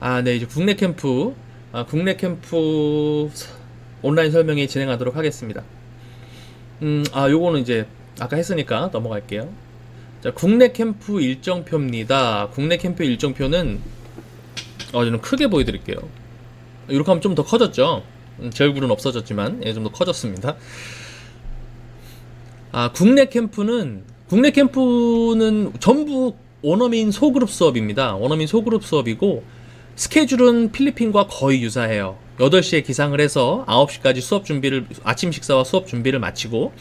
아, 네, 이제 국내 캠프, 아, 국내 캠프 서- 온라인 설명회 진행하도록 하겠습니다. 음, 아, 요거는 이제 아까 했으니까 넘어갈게요. 자, 국내 캠프 일정표입니다. 국내 캠프 일정표는 어, 저는 크게 보여드릴게요. 이렇게 하면 좀 더 커졌죠? 음, 제 얼굴은 없어졌지만, 예, 좀 더 커졌습니다. 아, 국내 캠프는, 국내 캠프는 전부 원어민 소그룹 수업입니다. 원어민 소그룹 수업이고, 스케줄은 필리핀과 거의 유사해요. 8시에 기상을 해서 9시까지 수업 준비를, 아침 식사와 수업 준비를 마치고,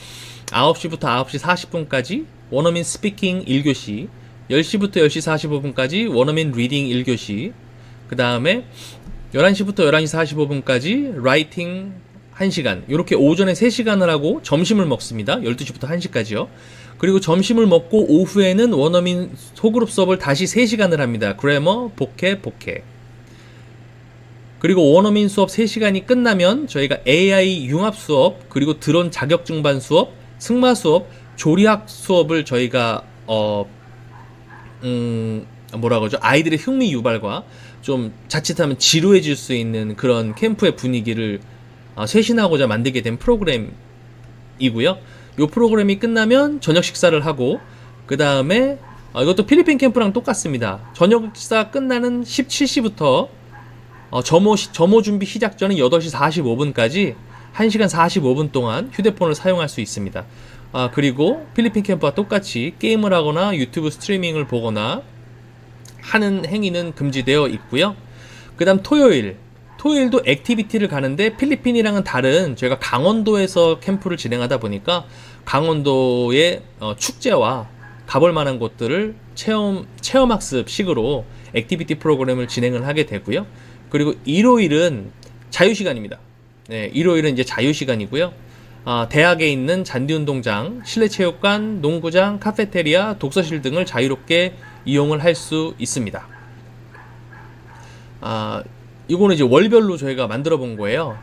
9시부터 9시 40분까지 원어민 스피킹 1교시, 10시부터 10시 45분까지 원어민 리딩 1교시, 그 다음에 11시부터 11시 45분까지 라이팅 1시간. 이렇게 오전에 3시간을 하고 점심을 먹습니다. 12시부터 1시까지요. 그리고 점심을 먹고 오후에는 원어민 소그룹 수업을 다시 3시간을 합니다. 그래머, 복해, 복해. 그리고 원어민 수업 3시간이 끝나면 저희가 AI 융합 수업, 그리고 드론 자격 증반 수업, 승마 수업, 조리학 수업을 저희가 어 음, 뭐라 그러죠? 아이들의 흥미 유발과 좀 자칫하면 지루해질 수 있는 그런 캠프의 분위기를 어, 쇄신하고자 만들게 된 프로그램이고요. 이 프로그램이 끝나면 저녁 식사를 하고 그 다음에 어, 이것도 필리핀 캠프랑 똑같습니다. 저녁 식사 끝나는 17시부터 어, 점호, 시- 점호 준비 시작 전인 8시 45분까지 1시간 45분 동안 휴대폰을 사용할 수 있습니다. 아, 그리고 필리핀 캠프와 똑같이 게임을 하거나 유튜브 스트리밍을 보거나 하는 행위는 금지되어 있고요. 그 다음 토요일. 토요일도 액티비티를 가는데 필리핀이랑은 다른 저희가 강원도에서 캠프를 진행하다 보니까 강원도의 어, 축제와 가볼 만한 곳들을 체험, 체험학습식으로 액티비티 프로그램을 진행을 하게 되고요. 그리고 일요일은 자유시간입니다. 네, 일요일은 이제 자유시간이고요. 아, 대학에 있는 잔디운동장, 실내체육관, 농구장, 카페테리아, 독서실 등을 자유롭게 이용을 할 수 있습니다. 아, 이거는 이제 월별로 저희가 만들어 본 거예요.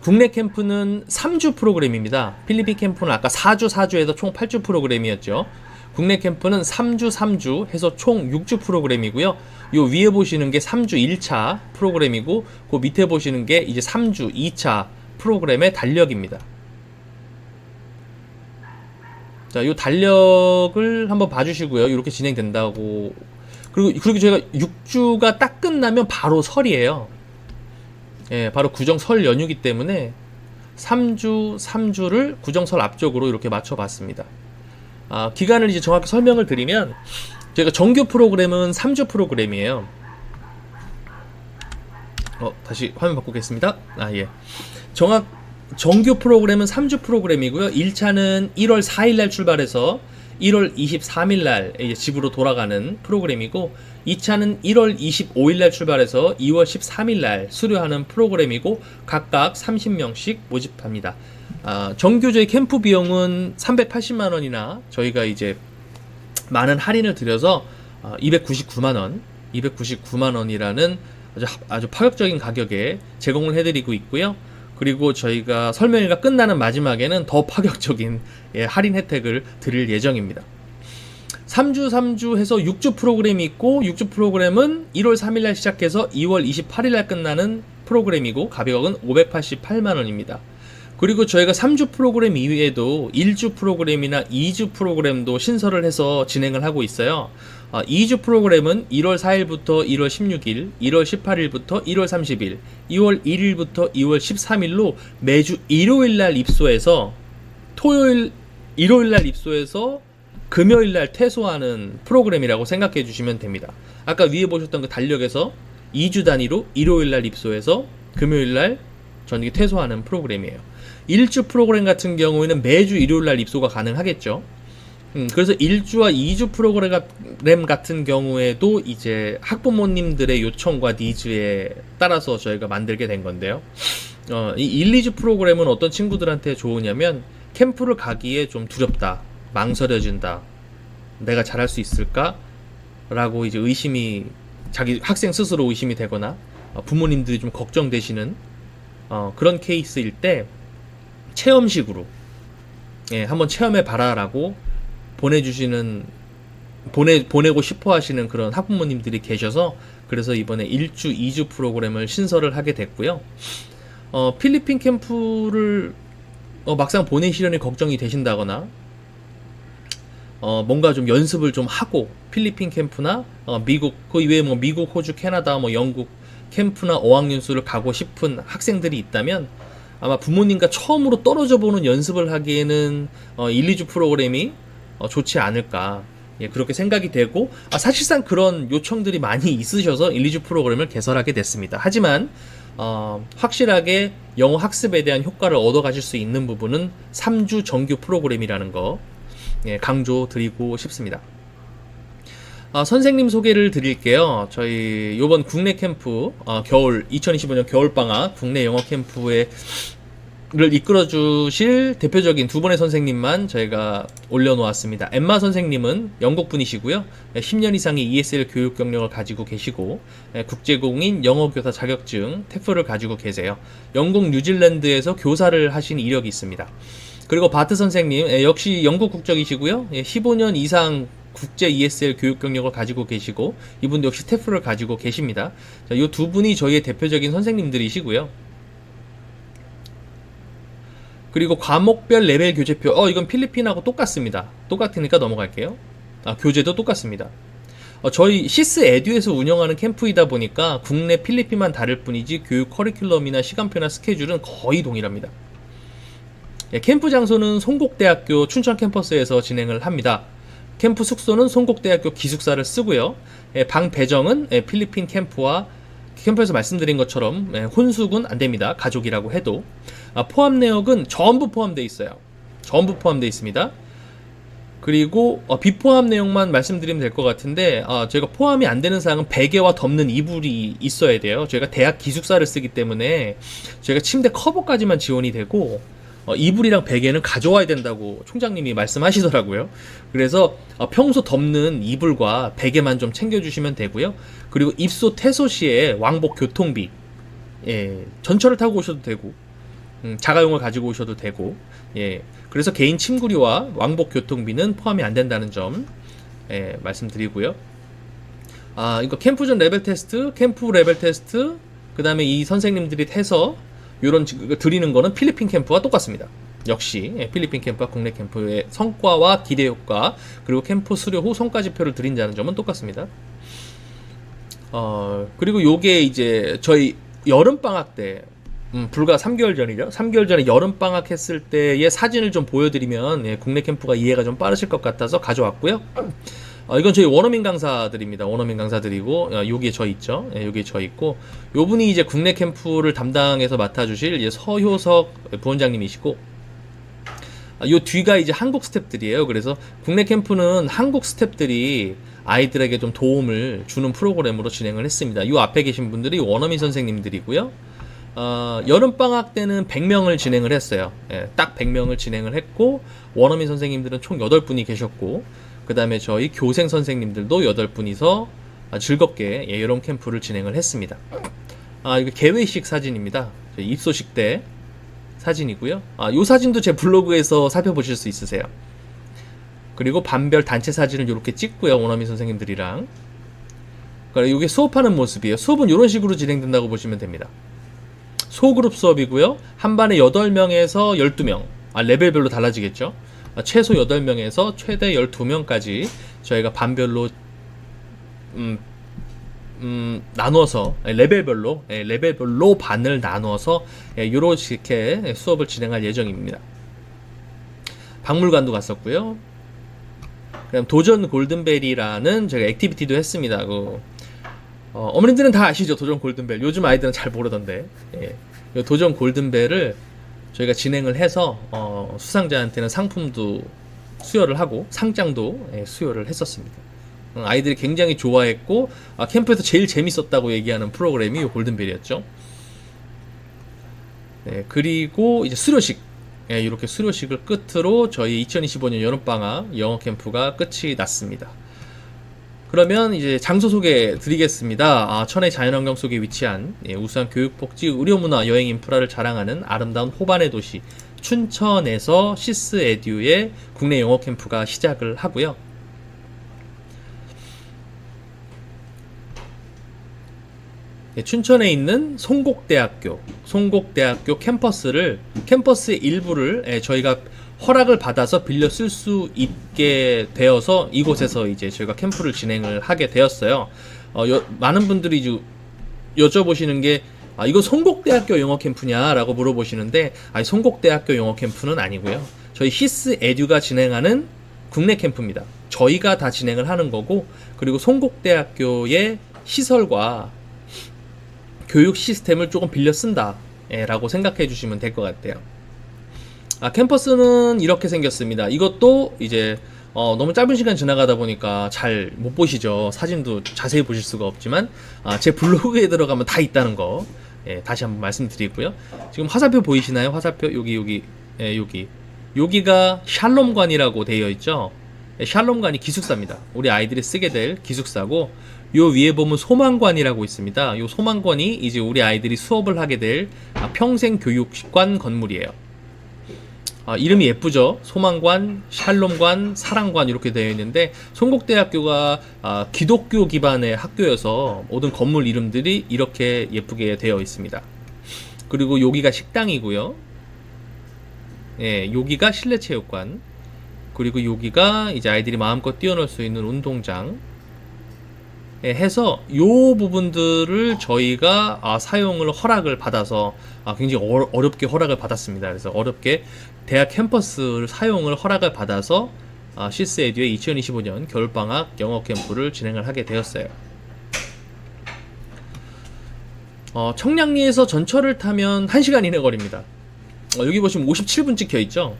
국내 캠프는 3주 프로그램입니다. 필리핀 캠프는 아까 4주 4주에서 총 8주 프로그램이었죠. 국내 캠프는 3주 3주 해서 총 6주 프로그램이고요. 요 위에 보시는 게 3주 1차 프로그램이고 그 밑에 보시는 게 이제 3주 2차 프로그램의 달력입니다. 자, 요 달력을 한번 봐주시고요. 이렇게 진행된다고. 그리고, 그리고 저희가 6주가 딱 끝나면 바로 설이에요. 예, 바로 구정 설 연휴기 때문에 3주, 3주를 구정설 앞쪽으로 이렇게 맞춰봤습니다. 아, 기간을 이제 정확히 설명을 드리면, 저희가 정규 프로그램은 3주 프로그램이에요. 어, 다시 화면 바꾸겠습니다. 아, 예. 정확, 정규 프로그램은 3주 프로그램이고요. 1차는 1월 4일 날 출발해서 1월 23일 날 집으로 돌아가는 프로그램이고 2차는 1월 25일 날 출발해서 2월 13일 날 수료하는 프로그램이고 각각 30명씩 모집합니다. 아, 정규 저희 캠프 비용은 380만 원이나 저희가 이제 많은 할인을 드려서 어, 299만 원, 299만 원이라는 아주, 아주 파격적인 가격에 제공을 해드리고 있고요. 그리고 저희가 설명회가 끝나는 마지막에는 더 파격적인 예, 할인 혜택을 드릴 예정입니다. 3주 3주 해서 6주 프로그램이 있고 6주 프로그램은 1월 3일 날 시작해서 2월 28일 날 끝나는 프로그램이고 가격은 588만 원입니다. 그리고 저희가 3주 프로그램 이외에도 1주 프로그램이나 2주 프로그램도 신설을 해서 진행을 하고 있어요. 아, 2주 프로그램은 1월 4일부터 1월 16일, 1월 18일부터 1월 30일, 2월 1일부터 2월 13일로 매주 일요일 날 입소해서 토요일, 일요일 날 입소해서 금요일 날 퇴소하는 프로그램이라고 생각해 주시면 됩니다. 아까 위에 보셨던 그 달력에서 2주 단위로 일요일 날 입소해서 금요일 날 전기 퇴소하는 프로그램이에요. 1주 프로그램 같은 경우에는 매주 일요일 날 입소가 가능하겠죠. 음, 그래서 1주와 2주 프로그램 같은 경우에도 이제 학부모님들의 요청과 니즈에 따라서 저희가 만들게 된 건데요. 어, 이 1, 2주 프로그램은 어떤 친구들한테 좋으냐면 캠프를 가기에 좀 두렵다, 망설여진다, 내가 잘할 수 있을까? 라고 이제 의심이 자기 학생 스스로 의심이 되거나 어, 부모님들이 좀 걱정되시는 어, 그런 케이스일 때 체험식으로 예, 한번 체험해 봐라라고 보내주시는 보내 보내고 싶어 하시는 그런 학부모님들이 계셔서 그래서 이번에 1주 2주 프로그램을 신설을 하게 됐고요. 어, 필리핀 캠프를 어, 막상 보내시려니 걱정이 되신다거나 어, 뭔가 좀 연습을 좀 하고 필리핀 캠프나 어, 미국 그 이외에 뭐 미국, 호주, 캐나다, 뭐 영국 캠프나 어학연수를 가고 싶은 학생들이 있다면 아마 부모님과 처음으로 떨어져 보는 연습을 하기에는 어, 1, 2주 프로그램이 어, 좋지 않을까 예, 그렇게 생각이 되고 아, 사실상 그런 요청들이 많이 있으셔서 1, 2주 프로그램을 개설하게 됐습니다. 하지만 어, 확실하게 영어 학습에 대한 효과를 얻어 가실 수 있는 부분은 3주 정규 프로그램이라는 거 예, 강조 드리고 싶습니다. 아, 선생님 소개를 드릴게요. 저희 요번 국내 캠프 어, 겨울 2025년 겨울 방학 국내 영어 캠프에 를 이끌어 주실 대표적인 두 분의 선생님만 저희가 올려놓았습니다. 엠마 선생님은 영국 분이시고요. 10년 이상의 ESL 교육 경력을 가지고 계시고 예, 국제공인 영어교사 자격증 TEFL을 가지고 계세요. 영국 뉴질랜드에서 교사를 하신 이력이 있습니다. 그리고 바트 선생님 예, 역시 영국 국적이시고요. 15년 이상 국제 ESL 교육 경력을 가지고 계시고 이분 역시 TEFL을 가지고 계십니다. 이두 분이 저희의 대표적인 선생님들이시고요. 그리고 과목별 레벨 교재표. 어, 이건 필리핀하고 똑같습니다. 똑같으니까 넘어갈게요. 아, 교재도 똑같습니다. 어, 저희 시스 에듀에서 운영하는 캠프이다 보니까 국내 필리핀만 다를 뿐이지 교육 커리큘럼이나 시간표나 스케줄은 거의 동일합니다. 예, 캠프 장소는 송곡대학교 춘천 캠퍼스에서 진행을 합니다. 캠프 숙소는 송곡대학교 기숙사를 쓰고요. 예, 방 배정은 예, 필리핀 캠프와 캠프에서 말씀드린 것처럼 예, 혼숙은 안 됩니다. 가족이라고 해도 아, 포함 내역은 전부 포함되어 있어요. 전부 포함되어 있습니다. 그리고 어, 비포함 내용만 말씀드리면 될 것 같은데 어, 저희가 포함이 안 되는 사항은 베개와 덮는 이불이 있어야 돼요. 저희가 대학 기숙사를 쓰기 때문에 저희가 침대 커버까지만 지원이 되고 어, 이불이랑 베개는 가져와야 된다고 총장님이 말씀하시더라고요. 그래서 어, 평소 덮는 이불과 베개만 좀 챙겨주시면 되고요. 그리고 입소 퇴소 시에 왕복 교통비, 예, 전철을 타고 오셔도 되고, 음, 자가용을 가지고 오셔도 되고, 예, 그래서 개인 침구리와 왕복 교통비는 포함이 안 된다는 점, 예, 말씀드리고요. 아, 이거 캠프 전 레벨 테스트, 캠프 레벨 테스트, 그 다음에 이 선생님들이 해서 요런 지- 드리는 거는 필리핀 캠프와 똑같습니다. 역시 예, 필리핀 캠프와 국내 캠프의 성과와 기대 효과 그리고 캠프 수료 후 성과지표를 드린다는 점은 똑같습니다. 어 그리고 요게 이제 저희 여름 방학 때 음, 불과 3개월 전이죠. 3개월 전에 여름 방학 했을 때의 사진을 좀 보여드리면 예, 국내 캠프가 이해가 좀 빠르실 것 같아서 가져왔고요. 어, 이건 저희 원어민 강사들입니다. 원어민 강사들이고 어, 여기에 저 있죠. 예, 여기에 저 있고 요분이 이제 국내 캠프를 담당해서 맡아주실 이제 서효석 부원장님이시고 아, 요 뒤가 이제 한국 스탭들이에요. 그래서 국내 캠프는 한국 스탭들이 아이들에게 좀 도움을 주는 프로그램으로 진행을 했습니다. 요 앞에 계신 분들이 원어민 선생님들이고요. 어, 여름 방학 때는 100명을 진행을 했어요. 예, 딱 100명을 진행을 했고 원어민 선생님들은 총 8분이 계셨고 그 다음에 저희 교생 선생님들도 8분이서 즐겁게 예, 여름 캠프를 진행을 했습니다. 아, 이거 개회식 사진입니다. 입소식 때 사진이고요. 아, 요 사진도 제 블로그에서 살펴보실 수 있으세요. 그리고 반별 단체 사진을 이렇게 찍고요. 원어민 선생님들이랑. 그러니까 이게 수업하는 모습이에요. 수업은 이런 식으로 진행된다고 보시면 됩니다. 소그룹 수업이고요. 한 반에 8명에서 12명. 아, 레벨별로 달라지겠죠. 아, 최소 8명에서 최대 12명까지 저희가 반별로 음, 음, 나눠서 예, 레벨별로 예, 레벨별로 반을 나눠서 예, 이렇게 수업을 진행할 예정입니다. 박물관도 갔었고요. 그다음 도전 골든벨이라는 제가 액티비티도 했습니다. 그 어, 어머님들은 다 아시죠? 도전 골든벨. 요즘 아이들은 잘 모르던데. 예. 이 도전 골든벨을 저희가 진행을 해서 어, 수상자한테는 상품도 수여를 하고 상장도 예, 수여를 했었습니다. 어, 아이들이 굉장히 좋아했고 아, 캠프에서 제일 재밌었다고 얘기하는 프로그램이 이 골든벨이었죠. 네, 그리고 이제 수료식 예, 이렇게 수료식을 끝으로 저희 2025년 여름방학 영어 캠프가 끝이 났습니다. 그러면 이제 장소 소개 드리겠습니다. 아, 천혜 자연환경 속에 위치한 예, 우수한 교육 복지, 의료 문화, 여행 인프라를 자랑하는 아름다운 호반의 도시 춘천에서 시스 에듀의 국내 영어 캠프가 시작을 하고요. 예, 춘천에 있는 송곡대학교, 송곡대학교 캠퍼스를 캠퍼스의 일부를 예, 저희가 허락을 받아서 빌려 쓸 수 있게 되어서 이곳에서 이제 저희가 캠프를 진행을 하게 되었어요. 어, 여- 많은 분들이 이제 여쭤보시는 게 아, 이거 송곡대학교 영어 캠프냐라고 물어보시는데 아니 송곡대학교 영어 캠프는 아니고요. 저희 히스 에듀가 진행하는 국내 캠프입니다. 저희가 다 진행을 하는 거고 그리고 송곡대학교의 시설과 교육 시스템을 조금 빌려 쓴다라고 생각해 주시면 될 것 같아요. 아, 캠퍼스는 이렇게 생겼습니다. 이것도 이제 어, 너무 짧은 시간 지나가다 보니까 잘 못 보시죠. 사진도 자세히 보실 수가 없지만 아, 제 블로그에 들어가면 다 있다는 거 예, 다시 한번 말씀드리고요. 지금 화살표 보이시나요? 화살표 여기 여기 예, 여기 여기가 샬롬관이라고 되어 있죠. 예, 샬롬관이 기숙사입니다. 우리 아이들이 쓰게 될 기숙사고 요 위에 보면 소망관이라고 있습니다. 요 소망관이 이제 우리 아이들이 수업을 하게 될 아, 평생 교육관 건물이에요. 아, 이름이 예쁘죠? 소망관, 샬롬관, 사랑관 이렇게 되어 있는데 송곡대학교가 아, 기독교 기반의 학교여서 모든 건물 이름들이 이렇게 예쁘게 되어 있습니다. 그리고 여기가 식당이고요. 예, 여기가 실내 체육관. 그리고 여기가 이제 아이들이 마음껏 뛰어놀 수 있는 운동장. 예, 해서 요 부분들을 저희가 아, 사용을 허락을 받아서 아, 굉장히 어, 어렵게 허락을 받았습니다. 그래서 어렵게 대학 캠퍼스를 사용을 허락을 받아서 아, 시스 에듀의 2025년 겨울방학 영어 캠프를 진행을 하게 되었어요. 어, 청량리에서 전철을 타면 1시간 이내 거리입니다. 어, 여기 보시면 57분 찍혀 있죠?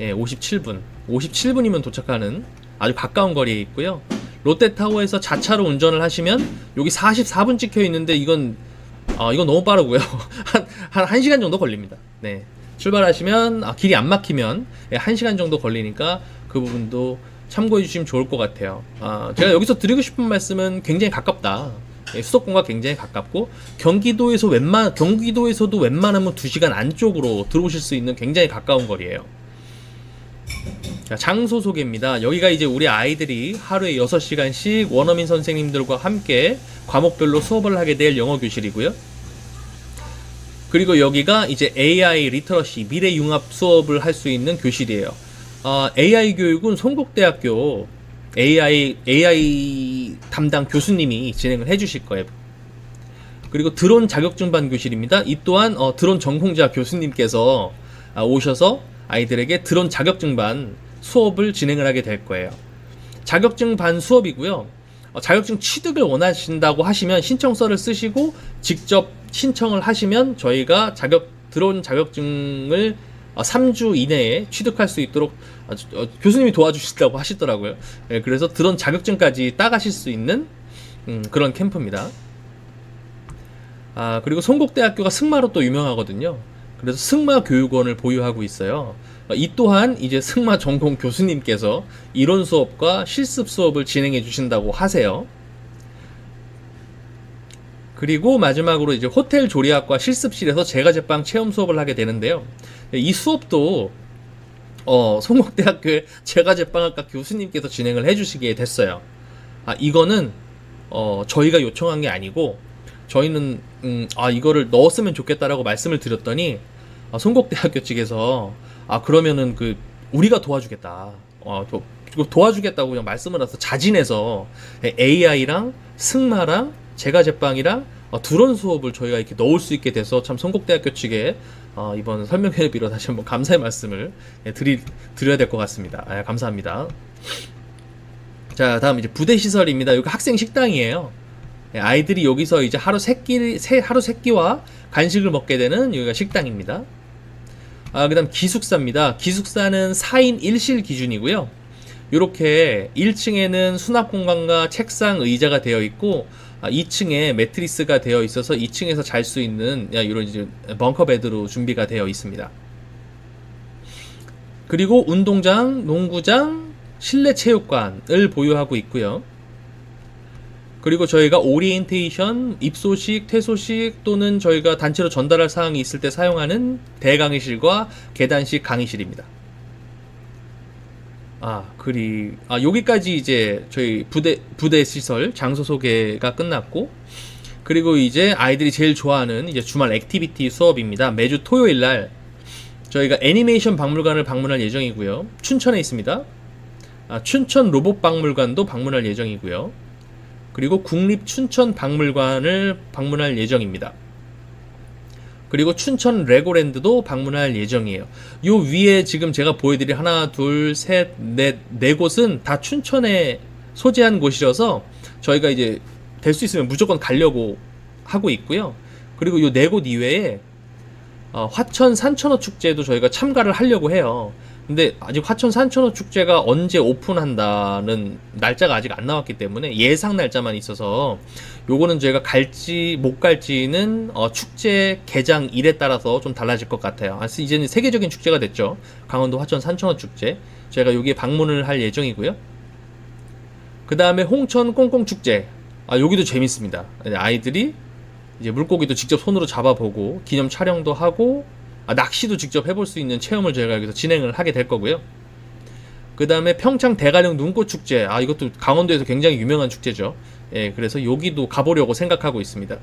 예, 57분. 57분이면 도착하는 아주 가까운 거리에 있고요. 롯데타워에서 자차로 운전을 하시면 여기 44분 찍혀 있는데 이건 아, 이건 너무 빠르고요. 한, 한 1시간 정도 걸립니다. 네. 출발하시면 아, 길이 안 막히면 예, 1시간 정도 걸리니까 그 부분도 참고해 주시면 좋을 것 같아요. 아, 제가 여기서 드리고 싶은 말씀은 굉장히 가깝다. 예, 수도권과 굉장히 가깝고 경기도에서 웬만 경기도에서도 웬만하면 2시간 안쪽으로 들어오실 수 있는 굉장히 가까운 거리예요. 자, 장소 소개입니다. 여기가 이제 우리 아이들이 하루에 6시간씩 원어민 선생님들과 함께 과목별로 수업을 하게 될 영어 교실이고요. 그리고 여기가 이제 AI 리터러시 미래 융합 수업을 할 수 있는 교실이에요. 아, AI 교육은 송곡대학교 AI AI 담당 교수님이 진행을 해주실 거예요. 그리고 드론 자격증반 교실입니다. 이 또한 어, 드론 전공자 교수님께서 아, 오셔서 아이들에게 드론 자격증반 수업을 진행을 하게 될 거예요. 자격증 반 수업이고요. 어, 자격증 취득을 원하신다고 하시면 신청서를 쓰시고 직접 신청을 하시면 저희가 자격 드론 자격증을 어, 3주 이내에 취득할 수 있도록 어, 어, 교수님이 도와주신다고 하시더라고요. 예, 그래서 드론 자격증까지 따가실 수 있는 음, 그런 캠프입니다. 아, 그리고 송곡대학교가 승마로 또 유명하거든요. 그래서 승마 교육원을 보유하고 있어요. 어, 이 또한 이제 승마 전공 교수님께서 이론 수업과 실습 수업을 진행해 주신다고 하세요. 그리고 마지막으로 이제 호텔 조리학과 실습실에서 제과 제빵 체험 수업을 하게 되는데요. 이 수업도 어, 송곡대학교의 제과 제빵학과 교수님께서 진행을 해주시게 됐어요. 아 이거는 어, 저희가 요청한 게 아니고 저희는 음, 아 이거를 넣었으면 좋겠다라고 말씀을 드렸더니 아, 송곡대학교 측에서 아 그러면은 그 우리가 도와주겠다. 어, 도, 도와주겠다고 그냥 말씀을 해서 자진해서 AI랑 승마랑 제과 제빵이랑 어, 드론 수업을 저희가 이렇게 넣을 수 있게 돼서 참 송곡대학교 측에 어, 이번 설명회를 빌어 다시 한번 감사의 말씀을 예, 드리, 드려야 될 것 같습니다. 아, 감사합니다. 자, 다음 이제 부대 시설입니다. 여기 학생 식당이에요. 예, 아이들이 여기서 이제 하루 세끼 세 하루 세끼와 간식을 먹게 되는 여기가 식당입니다. 아, 그 다음 기숙사입니다. 기숙사는 4인 1실 기준이고요. 이렇게 1층에는 수납 공간과 책상, 의자가 되어 있고 아, 2층에 매트리스가 되어 있어서 2층에서 잘 수 있는 야, 이런 이제 벙커 베드로 준비가 되어 있습니다. 그리고 운동장, 농구장, 실내 체육관을 보유하고 있고요. 그리고 저희가 오리엔테이션, 입소식, 퇴소식 또는 저희가 단체로 전달할 사항이 있을 때 사용하는 대강의실과 계단식 강의실입니다. 아, 그리 아 여기까지 이제 저희 부대 부대 시설 장소 소개가 끝났고 그리고 이제 아이들이 제일 좋아하는 이제 주말 액티비티 수업입니다. 매주 토요일 날 저희가 애니메이션 박물관을 방문할 예정이고요. 춘천에 있습니다. 아, 춘천 로봇 박물관도 방문할 예정이고요. 그리고 국립 춘천 박물관을 방문할 예정입니다. 그리고 춘천 레고랜드도 방문할 예정이에요. 요 위에 지금 제가 보여드릴 하나, 둘, 셋, 넷, 네 곳은 다 춘천에 소재한 곳이라서 저희가 이제 될 수 있으면 무조건 가려고 하고 있고요. 그리고 요 네 곳 이외에 어, 화천 산천어 축제도 저희가 참가를 하려고 해요. 근데 아직 화천 산천어 축제가 언제 오픈한다는 날짜가 아직 안 나왔기 때문에 예상 날짜만 있어서 요거는 저희가 갈지 못 갈지는 어, 축제 개장 일에 따라서 좀 달라질 것 같아요. 아, 이제는 세계적인 축제가 됐죠. 강원도 화천 산천어 축제. 저희가 여기에 방문을 할 예정이고요. 그 다음에 홍천 꽁꽁 축제. 아 여기도 재밌습니다. 아이들이 이제 물고기도 직접 손으로 잡아보고 기념 촬영도 하고 아, 낚시도 직접 해볼 수 있는 체험을 저희가 여기서 진행을 하게 될 거고요. 그 다음에 평창 대가령 눈꽃 축제. 아 이것도 강원도에서 굉장히 유명한 축제죠. 예, 그래서 여기도 가보려고 생각하고 있습니다.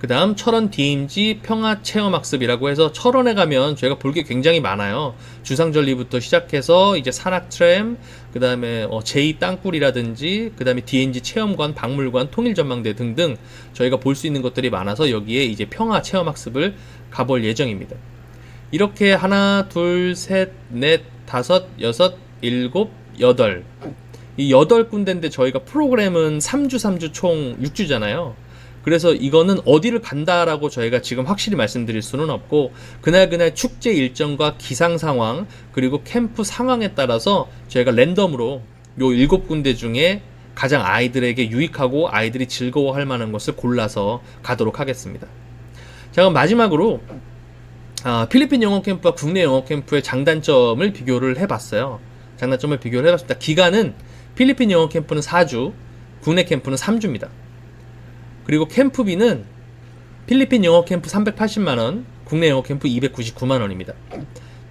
그 다음 철원 DMZ 평화 체험학습이라고 해서 철원에 가면 저희가 볼 게 굉장히 많아요. 주상절리부터 시작해서 이제 산악 트램, 그 다음에 어, 제2 땅굴이라든지, 그 다음에 DMZ 체험관, 박물관, 통일전망대 등등 저희가 볼 수 있는 것들이 많아서 여기에 이제 평화 체험학습을 가볼 예정입니다. 이렇게 하나, 둘, 셋, 넷, 다섯, 여섯, 일곱, 여덟. 이 여덟 군데인데 저희가 프로그램은 3주, 3주 총 6주잖아요. 그래서 이거는 어디를 간다라고 저희가 지금 확실히 말씀드릴 수는 없고 그날그날 축제 일정과 기상 상황 그리고 캠프 상황에 따라서 저희가 랜덤으로 요 일곱 군데 중에 가장 아이들에게 유익하고 아이들이 즐거워할 만한 것을 골라서 가도록 하겠습니다. 자 그럼 마지막으로 아, 필리핀 영어 캠프와 국내 영어 캠프의 장단점을 비교를 해봤어요. 장단점을 비교를 해봤습니다. 기간은 필리핀 영어 캠프는 4주, 국내 캠프는 3주입니다. 그리고 캠프비는 필리핀 영어 캠프 380만원, 국내 영어 캠프 299만원입니다.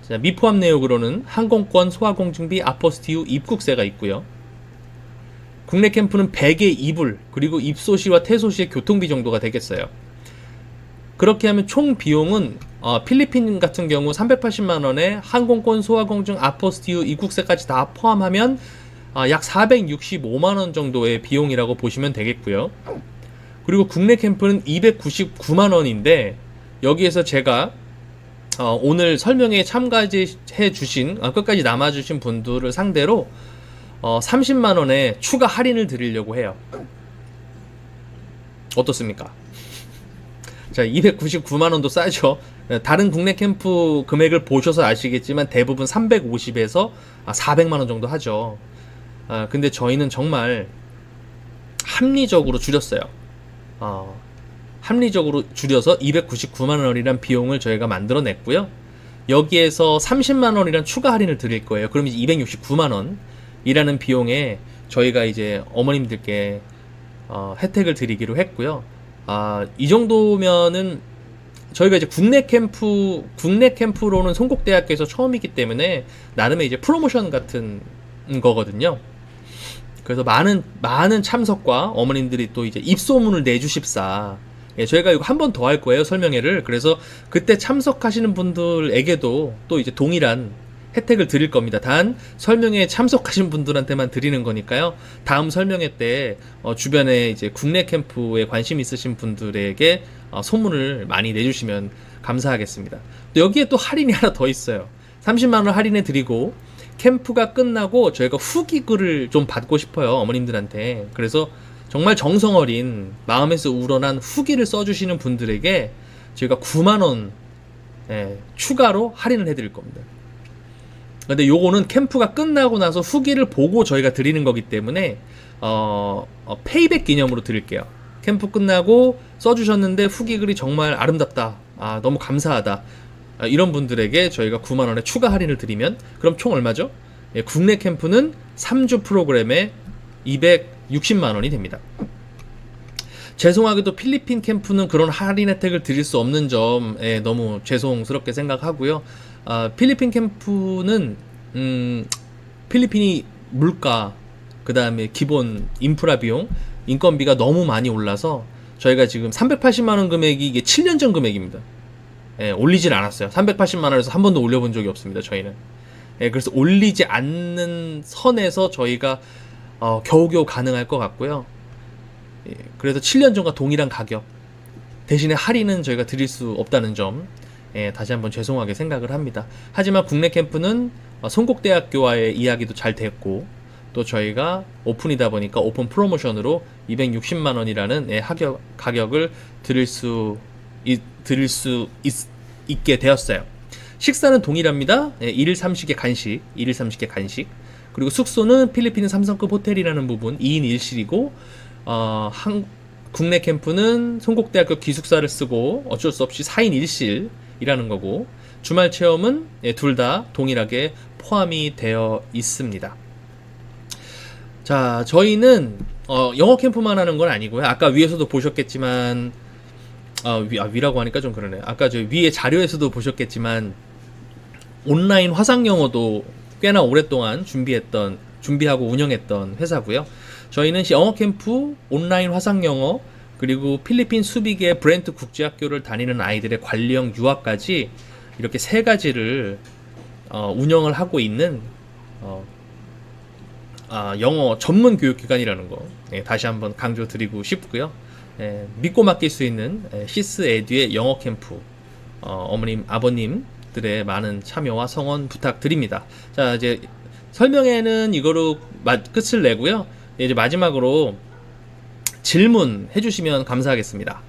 자, 미포함 내역으로는 항공권, 소화공증비, 아포스티유, 입국세가 있고요. 국내 캠프는 100의 이불, 그리고 입소시와 퇴소시의 교통비 정도가 되겠어요. 그렇게 하면 총 비용은 어, 필리핀 같은 경우 380만 원에 항공권, 소화공증, 아포스티유, 입국세까지 다 포함하면 어, 약 465만 원 정도의 비용이라고 보시면 되겠고요. 그리고 국내 캠프는 299만 원인데 여기에서 제가 어, 오늘 설명에 참가해 주신 어, 끝까지 남아 주신 분들을 상대로 어, 30만 원의 추가 할인을 드리려고 해요. 어떻습니까? 자, 299만 원도 싸죠. 다른 국내 캠프 금액을 보셔서 아시겠지만 대부분 350에서 400만 원 정도 하죠. 아, 근데 저희는 정말 합리적으로 줄였어요. 어, 합리적으로 줄여서 299만 원이란 비용을 저희가 만들어냈고요. 여기에서 30만 원이란 추가 할인을 드릴 거예요. 그럼 이제 269만 원이라는 비용에 저희가 이제 어머님들께 어, 혜택을 드리기로 했고요. 아, 이 정도면은 저희가 이제 국내 캠프 국내 캠프로는 송곡대학교에서 처음이기 때문에 나름의 이제 프로모션 같은 거거든요. 그래서 많은 많은 참석과 어머님들이 또 이제 입소문을 내주십사. 예, 저희가 이거 한 번 더 할 거예요 설명회를. 그래서 그때 참석하시는 분들에게도 또 이제 동일한 혜택을 드릴 겁니다. 단 설명회에 참석하신 분들한테만 드리는 거니까요. 다음 설명회 때 어, 주변에 이제 국내 캠프에 관심 있으신 분들에게 어, 소문을 많이 내주시면 감사하겠습니다. 또 여기에 또 할인이 하나 더 있어요. 30만 원 할인해 드리고 캠프가 끝나고 저희가 후기 글을 좀 받고 싶어요 어머님들한테. 그래서 정말 정성 어린 마음에서 우러난 후기를 써주시는 분들에게 저희가 9만 원 예, 추가로 할인을 해드릴 겁니다. 근데 요거는 캠프가 끝나고 나서 후기를 보고 저희가 드리는 거기 때문에 어, 어, 페이백 기념으로 드릴게요. 캠프 끝나고 써주셨는데 후기 글이 정말 아름답다. 아 너무 감사하다. 아, 이런 분들에게 저희가 9만 원의 추가 할인을 드리면 그럼 총 얼마죠? 예, 국내 캠프는 3주 프로그램에 260만 원이 됩니다. 죄송하게도 필리핀 캠프는 그런 할인 혜택을 드릴 수 없는 점에 너무 죄송스럽게 생각하고요. 아, 필리핀 캠프는 음, 필리핀이 물가 그 다음에 기본 인프라 비용 인건비가 너무 많이 올라서 저희가 지금 380만 원 금액이 이게 7년 전 금액입니다. 예, 올리질 않았어요. 380만 원에서 한 번도 올려본 적이 없습니다. 저희는. 예, 그래서 올리지 않는 선에서 저희가 어, 겨우겨우 가능할 것 같고요. 예, 그래서 7년 전과 동일한 가격 대신에 할인은 저희가 드릴 수 없다는 점 예, 다시 한번 죄송하게 생각을 합니다. 하지만 국내 캠프는 어, 송곡대학교와의 이야기도 잘 됐고 또 저희가 오픈이다 보니까 오픈 프로모션으로 260만 원이라는 예, 하격, 가격을 드릴 수 이- 드릴 수 있, 게 되었어요. 식사는 동일합니다. 예, 1일 3식의 간식, 1일 3식의 간식. 그리고 숙소는 필리핀 3성급 호텔이라는 부분 2인 1실이고 어, 한, 국내 캠프는 송곡대학교 기숙사를 쓰고 어쩔 수 없이 4인 1실이라는 거고 주말 체험은 예, 둘다 동일하게 포함이 되어 있습니다. 자, 저희는 어, 영어 캠프만 하는 건 아니고요. 아까 위에서도 보셨겠지만 아, 위, 아, 위라고 하니까 좀 그러네. 아까 저 위에 자료에서도 보셨겠지만 온라인 화상 영어도 꽤나 오랫동안 준비했던 준비하고 운영했던 회사고요. 저희는 영어 캠프, 온라인 화상 영어, 그리고 필리핀 수비계 브렌트 국제학교를 다니는 아이들의 관리형 유학까지 이렇게 세 가지를 어, 운영을 하고 있는 어, 아, 영어 전문 교육 기관이라는 거 예, 다시 한번 강조드리고 싶고요. 예, 믿고 맡길 수 있는 예, 시스 에듀의 영어 캠프 어, 어머님 아버님들의 많은 참여와 성원 부탁드립니다. 자 이제 설명회는 이거로 마- 끝을 내고요. 이제 마지막으로 질문 해주시면 감사하겠습니다.